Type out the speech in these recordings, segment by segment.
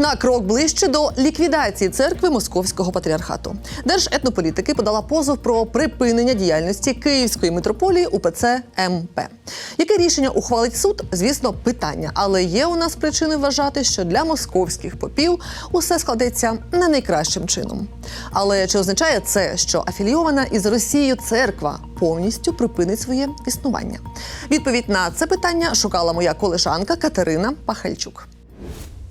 На крок ближче до ліквідації церкви Московського патріархату. Держетнополітики подала позов про припинення діяльності Київської митрополії УПЦ МП. Яке рішення ухвалить суд? Звісно, питання. Але є у нас причини вважати, що для московських попів усе складеться не найкращим чином. Але чи означає це, що афілійована із Росією церква повністю припинить своє існування? Відповідь на це питання шукала моя колежанка Катерина Пахальчук.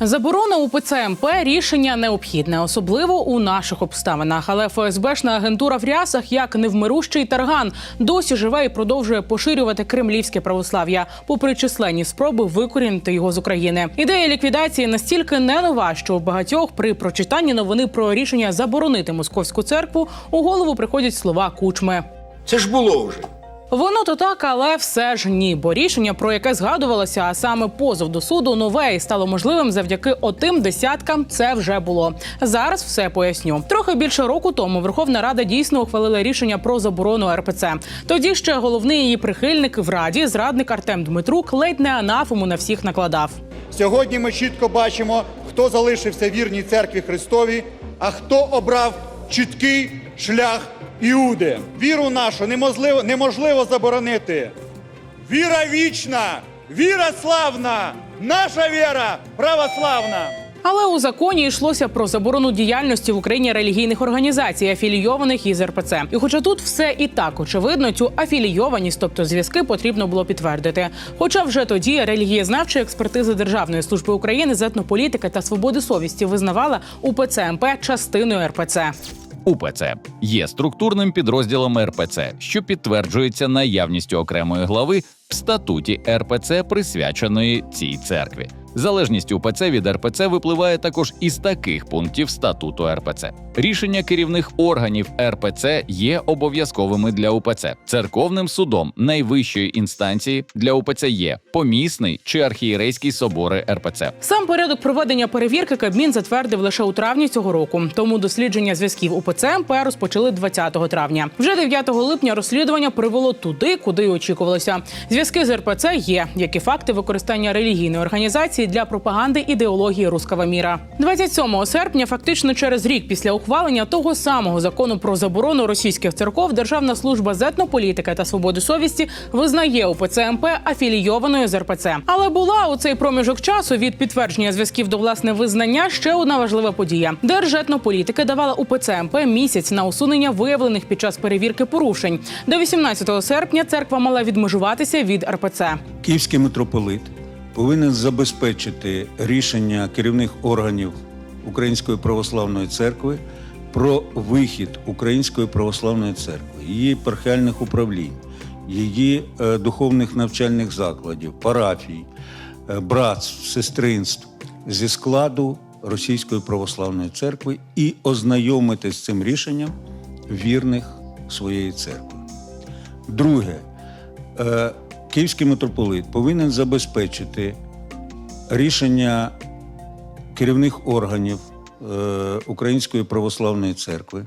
Заборона УПЦ МП рішення необхідне, особливо у наших обставинах. Але ФСБшна агентура в рясах, як невмирущий тарган, досі живе і продовжує поширювати кремлівське православ'я, попри численні спроби викорінити його з України. Ідея ліквідації настільки не нова, що у багатьох при прочитанні новини про рішення заборонити московську церкву у голову приходять слова кучми. Це ж було вже. Воно то так, але все ж ні. Бо рішення, про яке згадувалося, а саме позов до суду, нове і стало можливим завдяки отим десяткам. Це вже було. Зараз все поясню. Трохи більше року тому Верховна Рада дійсно ухвалила рішення про заборону РПЦ. Тоді ще головний її прихильник в раді, зрадник Артем Дмитрук, ледь не анафему на всіх накладав. Сьогодні ми чітко бачимо, хто залишився вірній церкві Христові, а хто обрав чіткий шлях Іуди. Віру нашу неможливо, неможливо заборонити. Віра вічна, віра славна, наша віра православна. Але у законі йшлося про заборону діяльності в Україні релігійних організацій, афілійованих із РПЦ. І хоча тут все і так очевидно, цю афілійованість, тобто зв'язки, потрібно було підтвердити. Хоча вже тоді релігієзнавча експертиза Державної служби України з етнополітики та свободи совісті визнавала УПЦ МП частиною РПЦ. УПЦ є структурним підрозділом РПЦ, що підтверджується наявністю окремої глави в статуті РПЦ, присвяченої цій церкві. Залежність УПЦ від РПЦ випливає також із таких пунктів статуту РПЦ. Рішення керівних органів РПЦ є обов'язковими для УПЦ. Церковним судом найвищої інстанції для УПЦ є помісний чи архієрейський собори РПЦ. Сам порядок проведення перевірки Кабмін затвердив лише у травні цього року. Тому дослідження зв'язків УПЦ МП розпочали 20 травня. Вже 9 липня розслідування привело туди, куди й очікувалося. Зв'язки з РПЦ є, як і факти використання релігійної організації для пропаганди ідеології руского міра. 27 серпня, фактично через рік після ухвалення того самого закону про заборону російських церков, Державна служба з етнополітики та свободи совісті визнає УПЦ МП афілійованою з РПЦ. Але була у цей проміжок часу від підтвердження зв'язків до власне визнання ще одна важлива подія. Держетнополітики давала УПЦ МП місяць на усунення виявлених під час перевірки порушень. До 18 серпня церква мала відмежуватися від РПЦ. Київський митрополит повинен забезпечити рішення керівних органів Української православної церкви про вихід Української православної церкви, її епархіальних управлінь, її е, духовних навчальних закладів, парафій, е, братств, сестринств зі складу Російської православної церкви і ознайомити з цим рішенням вірних своєї церкви. Друге, е, Київський митрополит повинен забезпечити рішення керівних органів е, Української православної церкви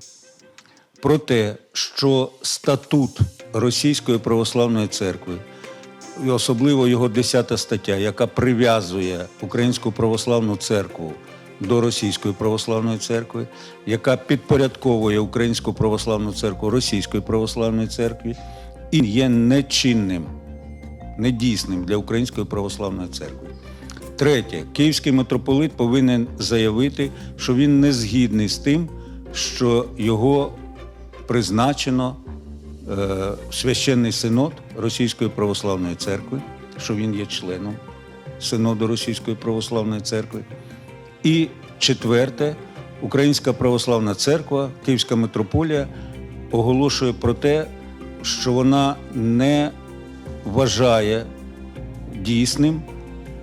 про те, що статут Російської православної церкви, і особливо його 10 стаття, яка прив'язує Українську православну церкву до Російської православної церкви, яка підпорядковує Українську православну церкву Російської православної церкві, і є нечинним, недійсним для Української православної церкви. Третє, Київський митрополит повинен заявити, що він не згідний з тим, що його призначено е, священний синод Російської православної церкви, що він є членом синоду Російської православної церкви. І четверте, Українська православна церква, Київська митрополія оголошує про те, що вона не вважає дійсним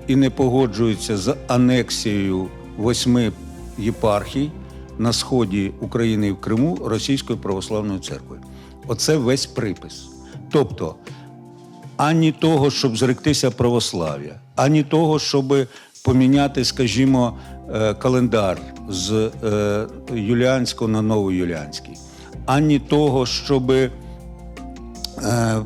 і не погоджується з анексією восьми єпархій на сході України і в Криму Російською православною церквою. Оце весь припис. Тобто ані того, щоб зректися православ'я, ані того, щоб поміняти, скажімо, е, календар з е, юліанського на новоюліанський, ані того, щоб е,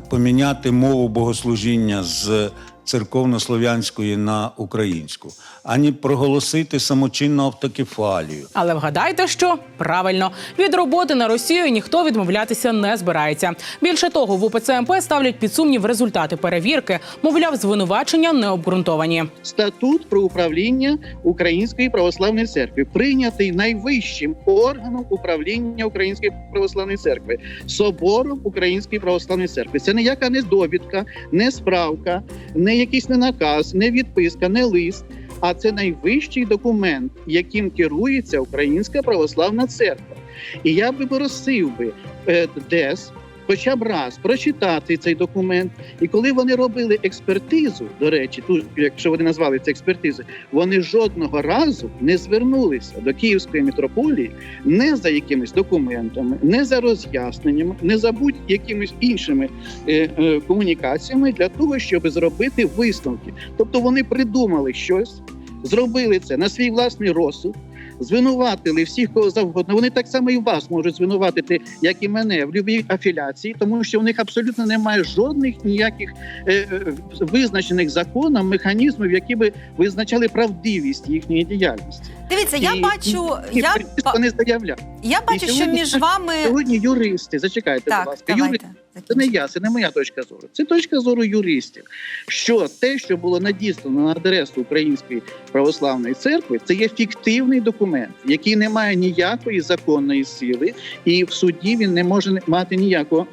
поміняти мову богослужіння з церковнослов'янської на українську, ані проголосити самочинну автокефалію. Але вгадайте, що правильно від роботи на Росію ніхто відмовлятися не збирається. Більше того, в УПЦ МП ставлять під сумнів результати перевірки. Мовляв, звинувачення не обґрунтовані. статут про управління Української православної церкви, прийнятий найвищим органом управління Української православної церкви, собором Української православної церкви. Це ніяка не довідка, не справка, не якийсь не наказ, не відписка, не лист. А це найвищий документ, яким керується Українська православна церква. І я би просив би е, ДЕС хоча б раз прочитати цей документ. І коли вони робили експертизу, до речі, ту, якщо вони назвали це експертизою, вони жодного разу не звернулися до Київської митрополії не за якимись документами, не за роз'ясненнями, не за будь-якимись іншими е, е, комунікаціями для того, щоб зробити висновки. Тобто вони придумали щось, зробили це на свій власний розсуд. Звинуватили всіх кого завгодно. Вони так само і вас можуть звинуватити, як і мене, в будь-якій афіляції, тому що у них абсолютно немає жодних ніяких е, е, визначених законом механізмів, які би визначали правдивість їхньої діяльності. Дивіться, я І- бачу, І я, не заявляв. я бачу, що між вами Сьогодні юристи, зачекайте, будь так, ласка, юристи. Це не я, це не моя точка зору. Це точка зору юристів. Що те, що було надіслано на адресу Української православної церкви, це є фіктивний документ, який не має ніякої законної сили, і в суді він не може мати ніякого.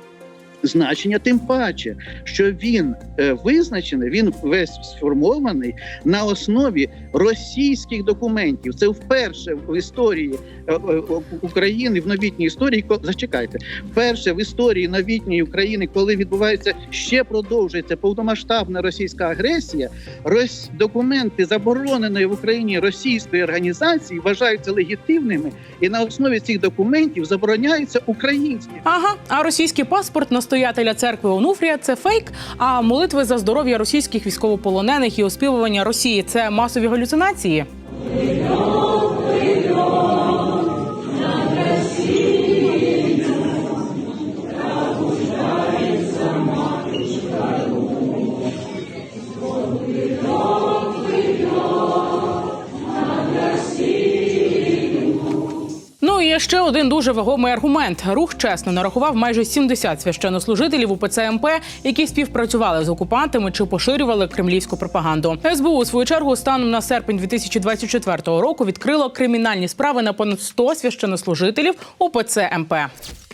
Значення, тим паче, що він е, визначений, він весь сформований на основі російських документів. Це вперше в історії е, е, України в новітній історії. Зачекайте, вперше в історії новітньої України, коли відбувається ще продовжується повномасштабна російська агресія, рос... документи забороненої в Україні російської організації вважаються легітимними, і на основі цих документів забороняються українські. Ага, а російський паспорт настоятеля церкви Онуфрія це фейк. А молитви за здоров'я російських військовополонених і оспівування Росії це масові галюцинації. Ще один дуже вагомий аргумент. Рух чесно нарахував майже 70 священнослужителів УПЦ МП, які співпрацювали з окупантами чи поширювали кремлівську пропаганду. СБУ у свою чергу станом на серпень 2024 року відкрило кримінальні справи на понад 100 священнослужителів УПЦ МП.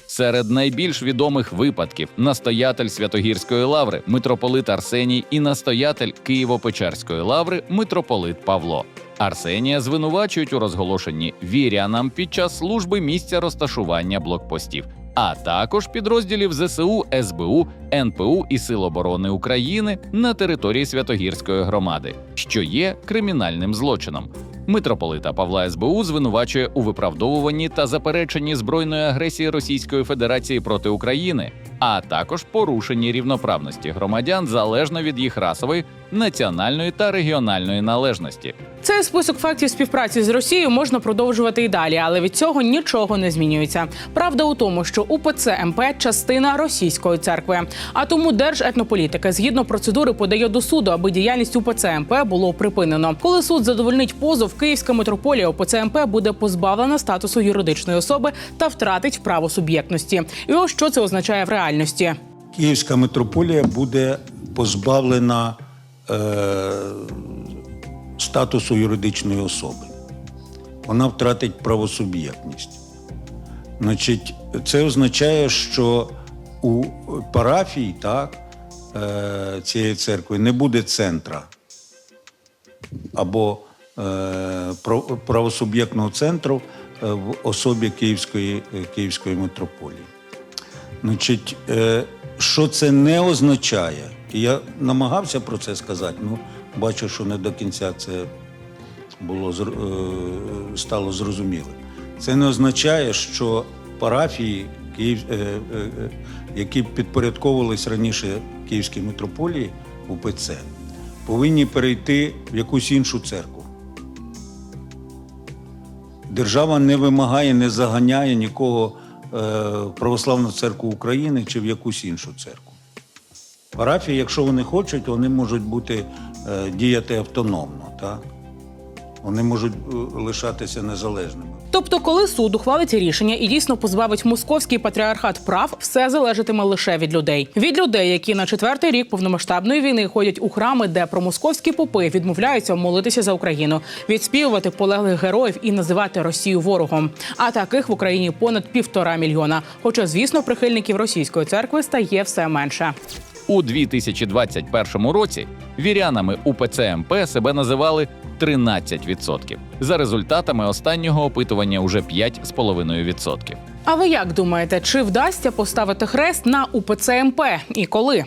Серед найбільш відомих випадків настоятель Святогірської лаври митрополит Арсеній і настоятель Києво-Печерської лаври митрополит Павло. Арсенія звинувачують у розголошенні вірянам під час служби місця розташування блокпостів, а також підрозділів ЗСУ, СБУ, НПУ і Сил оборони України на території Святогірської громади, що є кримінальним злочином. Митрополита Павла СБУ звинувачує у виправдовуванні та запереченні збройної агресії Російської Федерації проти України, а також порушенні рівноправності громадян залежно від їх расової, національної та регіональної належності. Цей список фактів співпраці з Росією можна продовжувати і далі, але від цього нічого не змінюється. Правда у тому, що УПЦ МП частина російської церкви. А тому Держетнополітика згідно процедури подає до суду, аби діяльність УПЦ МП було припинено. Коли суд задовольнить позов, Київська митрополія УПЦ МП буде позбавлена статусу юридичної особи та втратить право суб'єктності. І ось що це означає в реальності. Київська митрополія буде позбавлена статусу юридичної особи. Вона втратить правосуб'єктність. Значить, це означає, що у парафії так, е, цієї церкви не буде центра або е, правосуб'єктного центру е, в особі Київської, е, Київської митрополії. Значить, е, що це не означає, і я намагався про це сказати, ну бачу, що не до кінця це було е, стало зрозумілим. Це не означає, що парафії, е, е, які підпорядковувались раніше Київській митрополії УПЦ, повинні перейти в якусь іншу церкву. Держава не вимагає, не заганяє нікого в Православну церкву України чи в якусь іншу церкву. Парафії, якщо вони хочуть, вони можуть бути е, діяти автономно, так? Вони можуть е, лишатися незалежними. Тобто, коли суд ухвалить рішення і дійсно позбавить московський патріархат прав, все залежатиме лише від людей. Від людей, які на четвертий рік повномасштабної війни ходять у храми, де промосковські попи відмовляються молитися за Україну, відспівувати полеглих героїв і називати Росію ворогом. А таких в Україні понад півтора мільйона. Хоча, звісно, прихильників російської церкви стає все менше. У 2021 році вірянами УПЦ МП себе називали 13%. За результатами останнього опитування уже 5,5%. А ви як думаєте, чи вдасться поставити хрест на УПЦ МП і коли?